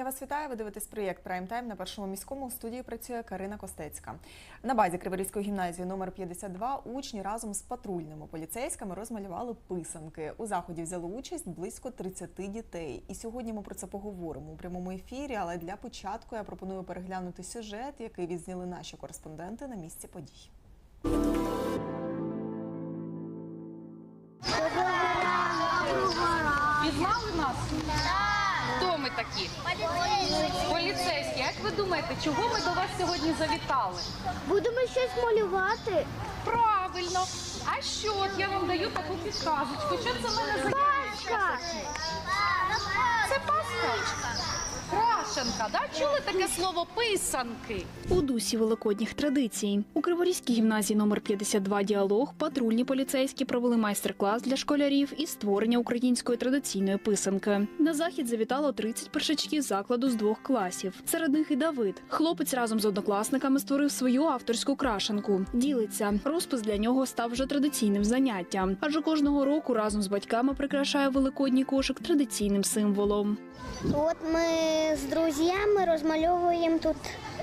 Я вас вітаю. Ви дивитесь проєкт Прайм Тайм на першому міському У студії працює Карина Костецька. На базі Криворізької гімназії номер 52 учні разом з патрульними поліцейськими розмалювали писанки. У заході взяли участь близько 30 дітей. І сьогодні ми про це поговоримо у прямому ефірі. Але для початку я пропоную переглянути сюжет, який відзняли наші кореспонденти на місці подій. Пізнали нас? Хто ми такі? Поліцейські. Як ви думаєте, чого ми до вас сьогодні завітали? Будемо щось малювати. Правильно. А що? От я вам даю таку підказочку. Що це в мене за Пасха! Це паска? Крашенка, да? Чули таке слово писанки? У дусі великодніх традицій у Криворізькій гімназії номер 52 діалог патрульні поліцейські провели майстер-клас для школярів із створення української традиційної писанки. На захід завітало 30 першачків закладу з двох класів. Серед них і Давид. Хлопець разом з однокласниками створив свою авторську крашенку. Ділиться розпис для нього став вже традиційним заняттям, адже кожного року разом з батьками прикрашає великодній кошик традиційним символом. От ми з друзями розмальовуємо тут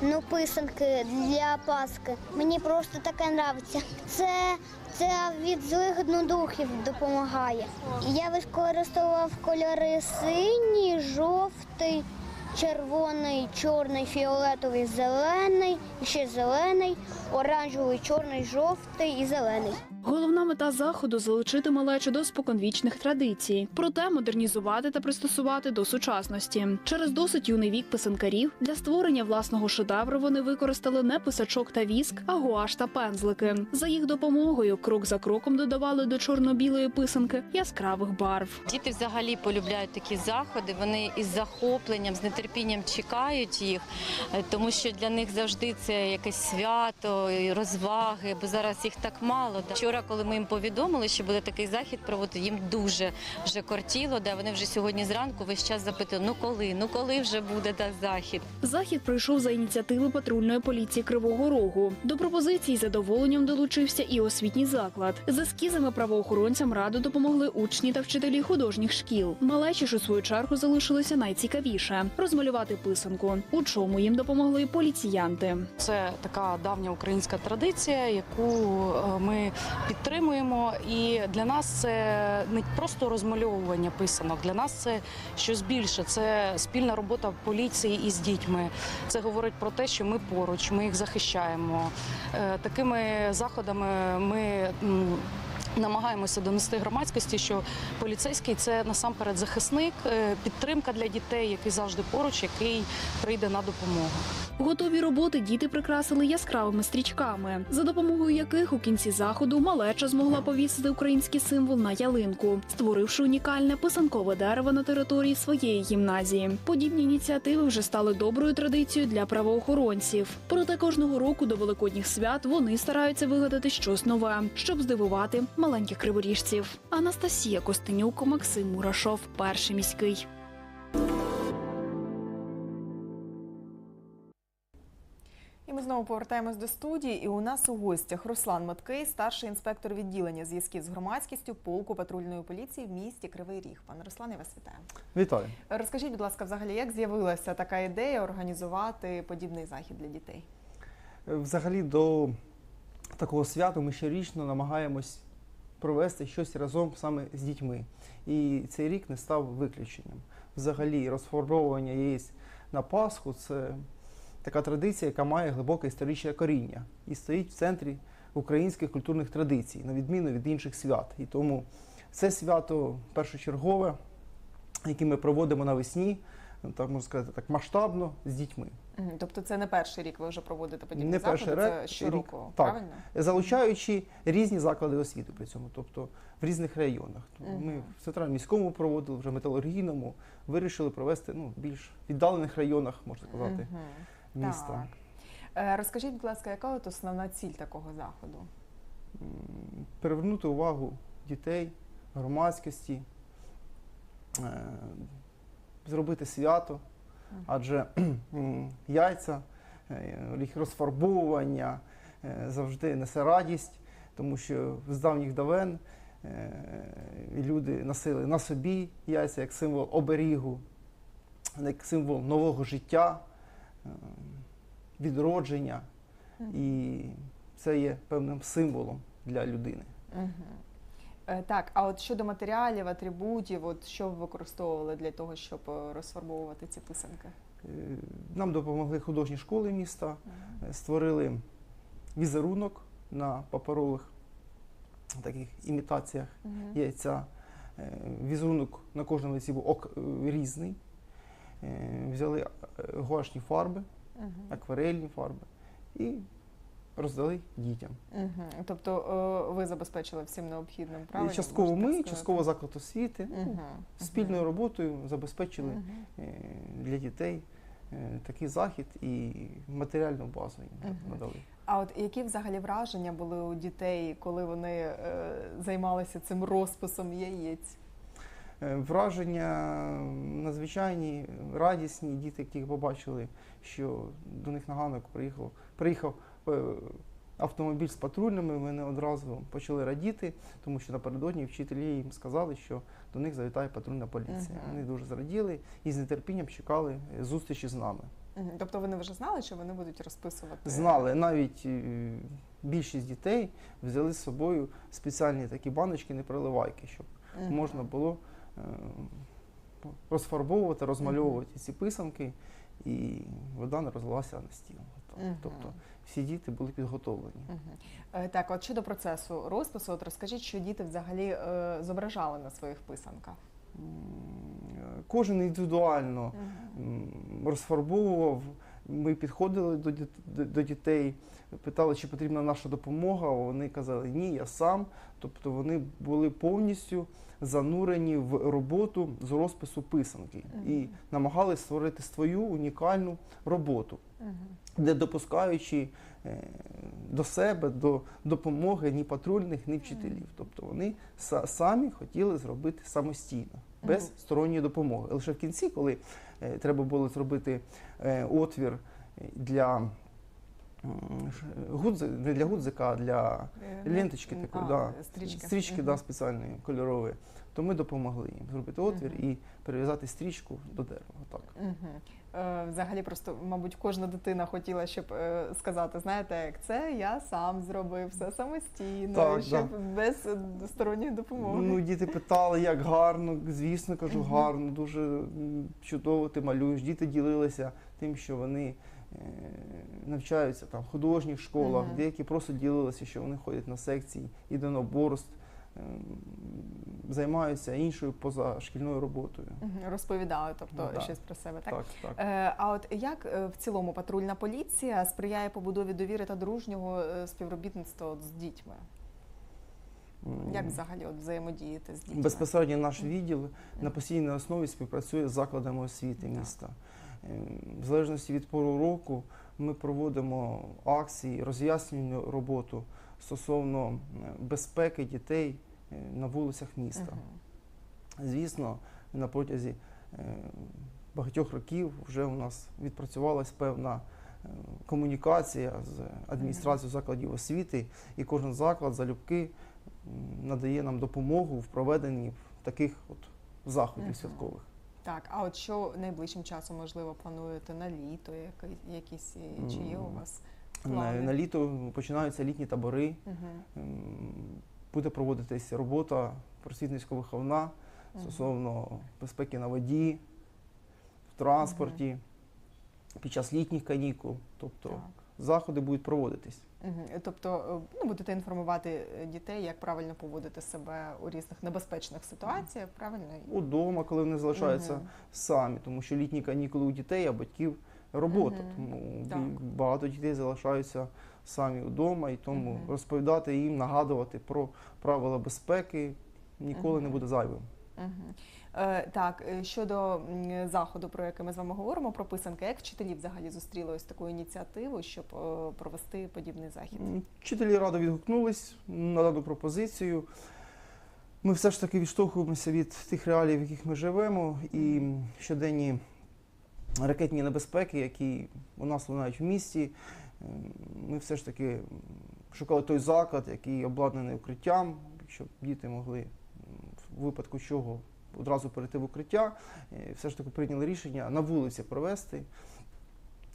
ну, писанки для Пасхи. Мені просто таке подобається. Це, це від злих духів допомагає. Я використовував кольори синій, жовтий, червоний, чорний, фіолетовий, зелений, ще зелений, оранжевий, чорний, жовтий і зелений. Головна мета заходу залучити малечу до споконвічних традицій, проте модернізувати та пристосувати до сучасності. Через досить юний вік писанкарів для створення власного шедевру вони використали не писачок та віск, а гуаш та пензлики. За їх допомогою крок за кроком додавали до чорно-білої писанки яскравих барв. Діти взагалі полюбляють такі заходи. Вони із захопленням, з нетерпінням чекають їх, е, тому що для них завжди це якесь свято, розваги, бо зараз їх так мало. Вчора, коли ми їм повідомили, що буде такий захід проводити, їм дуже вже кортіло. Да. Вони вже сьогодні зранку весь час запитали, ну коли, ну коли вже буде да, захід. Захід пройшов за ініціативи патрульної поліції Кривого Рогу. До пропозиції задоволенням долучився і освітній заклад. З ескізами правоохоронцям раду допомогли учні та вчителі художніх шкіл. Малечі ж у свою чергу залишилося найцікавіше розмалювати писанку. У чому їм допомогли поліціянти. Це така давня українська традиція, яку е, ми підтримуємо. І для нас це не просто розмальовування писанок. Для нас це щось більше. Це спільна робота поліції із дітьми. Це говорить про те, що ми поруч, ми їх захищаємо. Е, Такими заходами ми. Намагаємося донести громадськості, що поліцейський це насамперед захисник, е, підтримка для дітей, який завжди поруч, який прийде на допомогу. Готові роботи діти прикрасили яскравими стрічками, за допомогою яких у кінці заходу малеча змогла повісити український символ на ялинку, створивши унікальне писанкове дерево на території своєї гімназії. Подібні ініціативи вже стали доброю традицією для правоохоронців. Проте кожного року до великодніх свят вони стараються вигадати щось нове, щоб здивувати маленьких криворіжців. Анастасія Костенюк, Максим Мурашов, перший міський. І ми знову повертаємось до студії. І у нас у гостях Руслан Маткий, старший інспектор відділення зв'язків з громадськістю полку патрульної поліції в місті Кривий Ріг. Пане Руслан, я вас вітаю. Вітаю. Розкажіть, будь ласка, взагалі, як з'явилася така ідея організувати подібний захід для дітей? Взагалі до такого свята ми щорічно намагаємось провести щось разом саме з дітьми. І цей рік не став виключенням. Взагалі, розформовування яєць на Пасху це така традиція, яка має глибоке історичне коріння і стоїть в центрі українських культурних традицій, на відміну від інших свят. І тому це свято першочергове, яке ми проводимо навесні, ну, так можна сказати, так масштабно з дітьми. Тобто це не перший рік ви вже проводите подібні Не заходи, перший це рік, щороку, рік, так. правильно? залучаючи різні заклади освіти при цьому, тобто в різних районах. Тому Ми в центральному міському проводили, вже металургійному, вирішили провести ну, в більш віддалених районах, можна сказати, міста. Так. Е, Розкажіть, будь ласка, яка от основна ціль такого заходу? Привернути увагу дітей, громадськості, е, зробити свято. Адже яйця, е, їх розфарбовування е, завжди несе радість, тому що з давніх давен е, люди носили на собі яйця як символ оберігу як символ нового життя, відродження. І це є певним символом для людини. Е, Так, а от щодо матеріалів, атрибутів, от що ви використовували для того, щоб е, розфарбовувати ці писанки? Е, Нам допомогли художні школи міста, е, створили візерунок на паперових таких імітаціях Мгм. яйця. Візерунок на кожному яйці був ок- різний. Взяли гуашні фарби, Мгм. акварельні фарби і роздали дітям. Мгм. Тобто е, ви забезпечили всім необхідним правильно? частково ми, частково заклад освіти. ну, Мгм. Спільною роботою забезпечили е, для дітей е, такий захід і матеріальну базу їм надали. А от які взагалі враження були у дітей, коли вони е, займалися цим розписом яєць? Враження надзвичайні, радісні діти, яких побачили, що до них на ганок приїхав, приїхав автомобіль з патрульними. Вони одразу почали радіти, тому що напередодні вчителі їм сказали, що до них завітає патрульна поліція. Мгм. Вони дуже зраділи і з нетерпінням чекали е, зустрічі з нами. Мгм. Тобто вони вже знали, що вони будуть розписувати? Знали навіть е, більшість дітей взяли з собою спеціальні такі баночки, непроливайки, щоб Мгм. можна було е, розфарбовувати, розмальовувати ці писанки, і вода не розлилася на стіл. Тобто, Мгм. Тобто всі діти були підготовлені. Е, Так, от щодо процесу розпису, от розкажіть, що діти взагалі е, зображали на своїх писанках. Е, Кожен індивідуально м, розфарбовував. Ми підходили до дітей, питали, чи потрібна наша допомога. Вони казали, ні, я сам. Тобто вони були повністю занурені в роботу з розпису писанки і намагалися створити свою унікальну роботу, Де допускаючи е, до себе, до допомоги ні патрульних, ні вчителів. Тобто вони самі хотіли зробити самостійно, без сторонньої допомоги. Лише в кінці, коли е, треба було зробити е, отвір для гудзи, не для гудзика, а для ленточки такої, а, да, стрічки. стрічки да, спеціальної кольорової. То ми допомогли їм зробити отвір і перев'язати стрічку до дерева. Так. Мгм. Е, Взагалі, просто, мабуть, кожна дитина хотіла, щоб е, сказати, знаєте, як це я сам зробив все самостійно, Так, щоб без е, сторонньої допомоги. Ну, діти питали, як гарно. Звісно, кажу, гарно, дуже м, чудово ти малюєш. Діти ділилися тим, що вони е, навчаються там в художніх школах, Мгм. деякі просто ділилися, що вони ходять на секції, єдиноборств, ем, займаються іншою позашкільною роботою. Розповідали, тобто Ну, щось про себе, так? Так, так. Е, А от як е, в цілому патрульна поліція сприяє побудові довіри та дружнього е, співробітництва з дітьми? Як взагалі от взаємодіяти з дітьми? Безпосередньо наш відділ на постійній основі співпрацює з закладами освіти міста. Ем, В залежності від пору року ми проводимо акції, роз'яснювальну роботу стосовно безпеки дітей на вулицях міста. Мгм. Звісно, на протязі е, багатьох років вже у нас відпрацювалась певна е, комунікація з адміністрацією закладів освіти, і кожен заклад залюбки надає нам допомогу в проведенні таких от заходів Мгм. святкових. Так, а от що найближчим часом, можливо, плануєте на літо, якісь е, чи є у вас На, плани? на літо починаються літні табори, Мгм. Буде проводитися робота просвітницько-виховна стосовно безпеки на воді, в транспорті, під час літніх канікул. Тобто Так. заходи будуть проводитись. Мгм. Тобто е, ну, будете інформувати е, дітей, як правильно поводити себе у різних небезпечних ситуаціях, правильно? Удома, коли вони залишаються Мгм. самі, тому що літні канікули у дітей, а батьків робота. Тому Так. багато дітей залишаються самі вдома, і тому розповідати їм, нагадувати про правила безпеки ніколи не буде зайвим. Е, так, е, щодо заходу, про який ми з вами говоримо, про писанки, як вчителі взагалі зустріли ось таку ініціативу, щоб е, провести подібний захід? Вчителі радо відгукнулись на дану пропозицію. Ми все ж таки відштовхуємося від тих реалій, в яких ми живемо, і щоденні ракетні небезпеки, які у нас лунають в місті. Ми все ж таки шукали той заклад, який обладнаний укриттям, щоб діти могли в випадку чого одразу перейти в укриття. Все ж таки прийняли рішення на вулиці провести,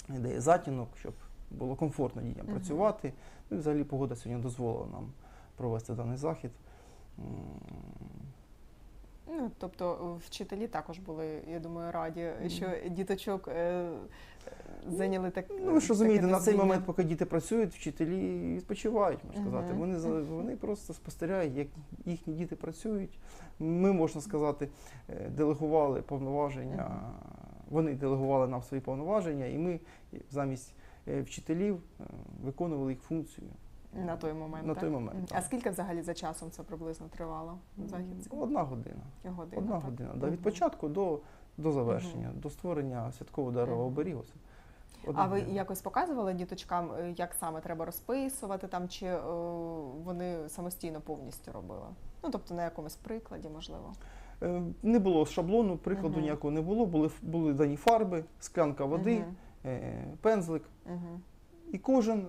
де є затінок, щоб було комфортно дітям Мгм. працювати. Ну і взагалі погода сьогодні дозволила нам провести даний захід. Ну, тобто е, вчителі також були, я думаю, раді, що діточок е, зайняли так. Ну, ви ж розумієте, на цей момент, поки діти працюють, вчителі відпочивають, можна сказати. Мгм. Вони, за- вони просто спостерігають, як їхні діти працюють. Ми, можна сказати, е, делегували повноваження, вони делегували нам свої повноваження, і ми е, замість е, вчителів е, виконували їх функцію. На той момент. На так? той момент, так. А скільки взагалі за часом це приблизно тривало? Захід? Одна година. Година. Одна так? година. Да, від початку до, до завершення, до створення святкового Мгм. оберігу. Одна А ви година. якось показували діточкам, е, як саме треба розписувати там, чи е, вони самостійно повністю робили? Ну тобто на якомусь прикладі, можливо. Е, Не було шаблону, прикладу Мгм. ніякого не було. Були, були дані фарби, склянка води, е, пензлик. Мгм. І кожен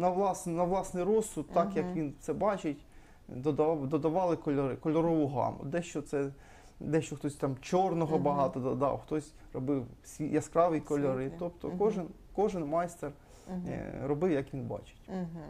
на, влас, на власний розсуд, так як він це бачить, додав, додавали кольори, кольорову гаму. Дещо це, дещо хтось там чорного багато додав, хтось робив сві- яскраві кольори. Світлі. Тобто кожен, кожен майстер е, робив, як він бачить. Угу.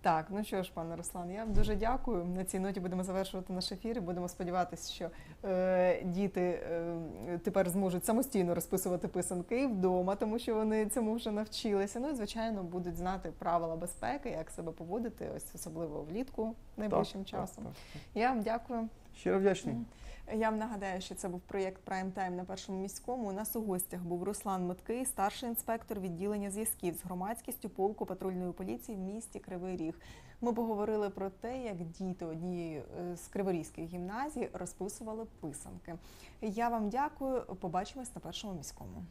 Так, ну що ж, пане Руслан, я вам дуже дякую. На цій ноті будемо завершувати наш ефір і будемо сподіватися, що е, діти е, тепер зможуть самостійно розписувати писанки вдома, тому що вони цьому вже навчилися. Ну і звичайно будуть знати правила безпеки, як себе поводити, ось особливо влітку найближчим Так, часом. так, так. Я вам дякую. Щиро вдячний. Я вам нагадаю, що це був проєкт Прайм Тайм на першому міському. У нас у гостях був Руслан Миткий, старший інспектор відділення зв'язків з громадськістю полку патрульної поліції в місті Кривий Ріг. Ми поговорили про те, як діти однієї е, з криворізьких гімназій розписували писанки. Я вам дякую. Побачимось на першому міському.